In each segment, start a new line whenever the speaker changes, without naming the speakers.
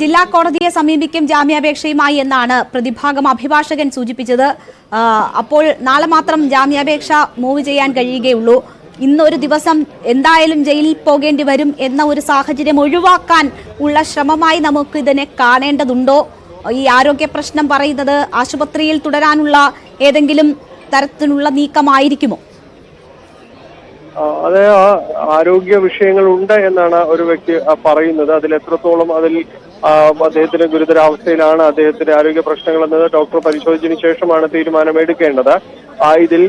ജില്ലാ കോടതിയെ സമീപിക്കും ജാമ്യാപേക്ഷയുമായി എന്നാണ് പ്രതിഭാഗം അഭിഭാഷകൻ സൂചിപ്പിച്ചത്. അപ്പോൾ നാളെ മാത്രം ജാമ്യാപേക്ഷ മൂവ് ചെയ്യാൻ കഴിയുകയുള്ളൂ. ഇന്നൊരു ദിവസം എന്തായാലും ജയിലിൽ പോകേണ്ടി വരും എന്ന ഒരു സാഹചര്യം ഒഴിവാക്കാൻ ഉള്ള ശ്രമമായി നമുക്ക് ഇതിനെ കാണേണ്ടതുണ്ടോ? ഈ ആരോഗ്യ പ്രശ്നം പറയുന്നത് ആശുപത്രിയിൽ തുടരാനുള്ള ഏതെങ്കിലും തരത്തിലുള്ള നീക്കമായിരിക്കുമോ?
അത് ആരോഗ്യ വിഷയങ്ങൾ ഉണ്ട് എന്നാണ് ഒരു വ്യക്തി പറയുന്നത്. അതിൽ എത്രത്തോളം അതിൽ അദ്ദേഹത്തിന് ഗുരുതരാവസ്ഥയിലാണ് അദ്ദേഹത്തിന്റെ ആരോഗ്യ പ്രശ്നങ്ങൾ എന്നത് ഡോക്ടർ പരിശോധിച്ചതിന് ശേഷമാണ് തീരുമാനമെടുക്കേണ്ടത്. ഇതിൽ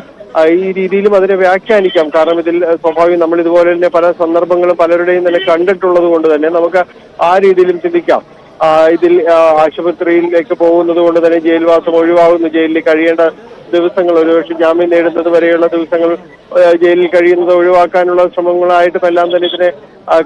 ഈ രീതിയിലും അതിനെ വ്യാഖ്യാനിക്കാം. കാരണം ഇതിൽ സ്വാഭാവികം നമ്മൾ ഇതുപോലെ തന്നെ പല സന്ദർഭങ്ങളും പലരുടെയും തന്നെ കണ്ടിട്ടുള്ളത് കൊണ്ട് തന്നെ നമുക്ക് ആ രീതിയിലും ചിന്തിക്കാം. ഇതിൽ ആശുപത്രിയിലേക്ക് പോകുന്നത് കൊണ്ട് തന്നെ ജയിൽവാസം ഒഴിവാകുന്നു. ജയിലിൽ കഴിയേണ്ട ദിവസങ്ങൾ ഒരുപക്ഷെ ജാമ്യം നേടുന്നത് വരെയുള്ള ദിവസങ്ങൾ ജയിലിൽ കഴിയുന്നത് ഒഴിവാക്കാനുള്ള ശ്രമങ്ങളായിട്ടും എല്ലാം തന്നെ ഇതിനെ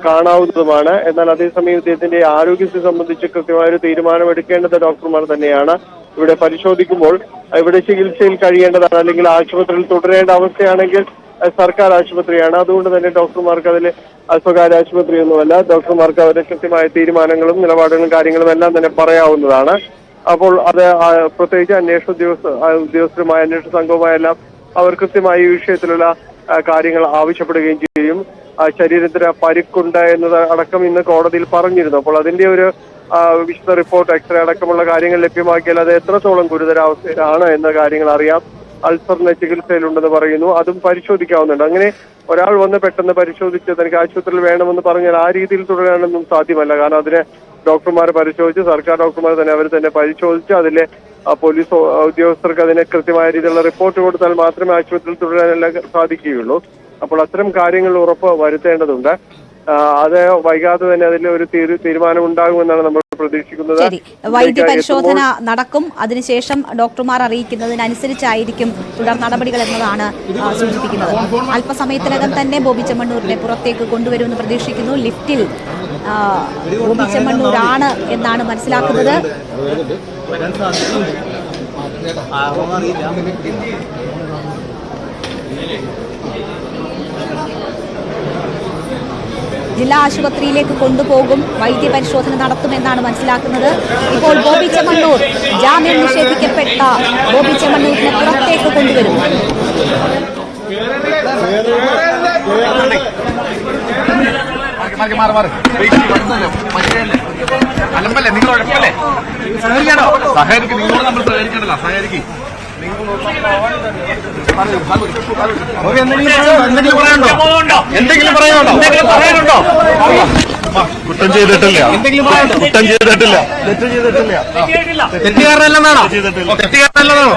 കാണാവുന്നതുമാണ്. എന്നാൽ അതേസമയം ഇദ്ദേഹത്തിന്റെ ആരോഗ്യത്തെ സംബന്ധിച്ച് കൃത്യമായ ഒരു തീരുമാനമെടുക്കേണ്ടത് ഡോക്ടർമാർ തന്നെയാണ്. ഇവിടെ പരിശോധിക്കുമ്പോൾ ഇവിടെ ചികിത്സയിൽ കഴിയേണ്ടതാണ് അല്ലെങ്കിൽ ആശുപത്രിയിൽ തുടരേണ്ട അവസ്ഥയാണെങ്കിൽ സർക്കാർ ആശുപത്രിയാണ്. അതുകൊണ്ട് തന്നെ ഡോക്ടർമാർക്ക് അതിൽ സ്വകാര്യ ആശുപത്രിയൊന്നുമല്ല. ഡോക്ടർമാർക്ക് അവരുടെ കൃത്യമായ തീരുമാനങ്ങളും നിലപാടുകളും കാര്യങ്ങളും എല്ലാം തന്നെ പറയാവുന്നതാണ്. അപ്പോൾ അത് പ്രത്യേകിച്ച് അന്വേഷണ ഉദ്യോഗസ്ഥ ഉദ്യോഗസ്ഥരുമായ അന്വേഷണ സംഘവുമായെല്ലാം അവർ കൃത്യമായി ഈ വിഷയത്തിലുള്ള കാര്യങ്ങൾ ആവശ്യപ്പെടുകയും ചെയ്യും. ശരീരത്തിന് പരിക്കുണ്ട് എന്നത് അടക്കം ഇന്ന് കോടതിയിൽ പറഞ്ഞിരുന്നു. അപ്പോൾ അതിന്റെ ഒരു വിശദ റിപ്പോർട്ട് എക്സ്റേ അടക്കമുള്ള കാര്യങ്ങൾ ലഭ്യമാക്കിയാൽ അത് എത്രത്തോളം ഗുരുതരാവസ്ഥയിലാണ് എന്ന കാര്യങ്ങൾ അറിയാം. അൾസറിന് ചികിത്സയിലുണ്ടെന്ന് പറയുന്നു. അതും പരിശോധിക്കാവുന്നുണ്ട്. അങ്ങനെ ഒരാൾ വന്ന് പെട്ടെന്ന് പരിശോധിച്ച് തനിക്ക് ആശുപത്രിയിൽ വേണമെന്ന് പറഞ്ഞാൽ ആ രീതിയിൽ തുടരാനൊന്നും സാധ്യമല്ല. കാരണം അതിന് ഡോക്ടർമാർ പരിശോധിച്ച് സർക്കാർ ഡോക്ടർമാർ തന്നെ അവർ തന്നെ പരിശോധിച്ച് അതിലെ പോലീസ് ഉദ്യോഗസ്ഥർക്ക് അതിനെ കൃത്യമായ രീതിയിലുള്ള റിപ്പോർട്ട് കൊടുത്താൽ മാത്രമേ ആശുപത്രിയിൽ തുടരാനെല്ലാം സാധിക്കുകയുള്ളൂ. അപ്പോൾ അത്തരം കാര്യങ്ങൾ ഉറപ്പ് വരുത്തേണ്ടതുണ്ട്. അത് വൈകാതെ തന്നെ അതിൽ ഒരു തീരു- തീരുമാനം ഉണ്ടാകുമെന്നാണ് നമ്മൾ പ്രതീക്ഷിക്കുന്നത്
ശരി. വൈദ്യ പരിശോധന നടക്കും. അതിനുശേഷം ഡോക്ടർമാർ അറിയിക്കുന്നതിനനുസരിച്ചായിരിക്കും തുടർ നടപടികൾ എന്നതാണ് സൂചിപ്പിക്കുന്നത്. അല്പസമയത്തിനകം തന്നെ ബോബി ചെമ്മണ്ണൂരിനെ പുറത്തേക്ക് കൊണ്ടുവരുമെന്ന് പ്രതീക്ഷിക്കുന്നു. ലിഫ്റ്റിൽ ബോബി ചെമ്മണ്ണൂരാണ് എന്നാണ് മനസ്സിലാക്കുന്നത്.
അറിയില്ല.
ജില്ലാ ആശുപത്രിയിലേക്ക് കൊണ്ടുപോകും വൈദ്യ പരിശോധന നടത്തുമെന്നാണ് മനസ്സിലാക്കുന്നത്. ഇപ്പോൾ ബോബി ചെമ്മണ്ണൂർ ജാമ്യം നിഷേധിക്കപ്പെട്ട ബോബി ചെമ്മണ്ണൂരിനെ പുറത്തേക്ക് കൊണ്ടുവരും.
സഹകരിക്കാനോ സഹകരിക്കും നിങ്ങളോട് നമ്മൾ സഹകരിക്കണ്ടല്ലോ സഹകരിക്കും. എന്തെങ്കിലും പറയാനുണ്ടോ എന്തെങ്കിലും പറയാനുണ്ടോ എന്തെങ്കിലും പറയാനുണ്ടോ കുറ്റം ചെയ്തിട്ടില്ല കുറ്റം ചെയ്തിട്ടില്ല തെറ്റ് ചെയ്തിട്ടില്ല തെറ്റുകാരനല്ലെന്നാണോ തെറ്റുകാരനല്ലെന്നാണോ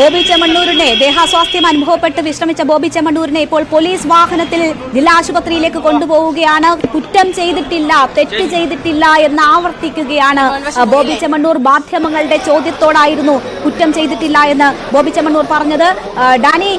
ബോബി ചെമ്മണ്ണൂരിനെ ദേഹാസ്വാസ്ഥ്യം അനുഭവപ്പെട്ട് വിശ്രമിച്ച ബോബി ചെമ്മണ്ണൂരിനെ ഇപ്പോൾ പോലീസ് വാഹനത്തിൽ ജില്ലാ ആശുപത്രിയിലേക്ക് കൊണ്ടുപോവുകയാണ്. കുറ്റം ചെയ്തിട്ടില്ല തെറ്റ് ചെയ്തിട്ടില്ല എന്ന് ആവർത്തിക്കുകയാണ്. ബോബി ചെമ്മണ്ണൂർ മാധ്യമങ്ങളുടെ ചോദ്യത്തോടായിരുന്നു കുറ്റം ചെയ്തിട്ടില്ല എന്ന് ബോബി ചെമ്മണ്ണൂർ പറഞ്ഞത്. ഡാനി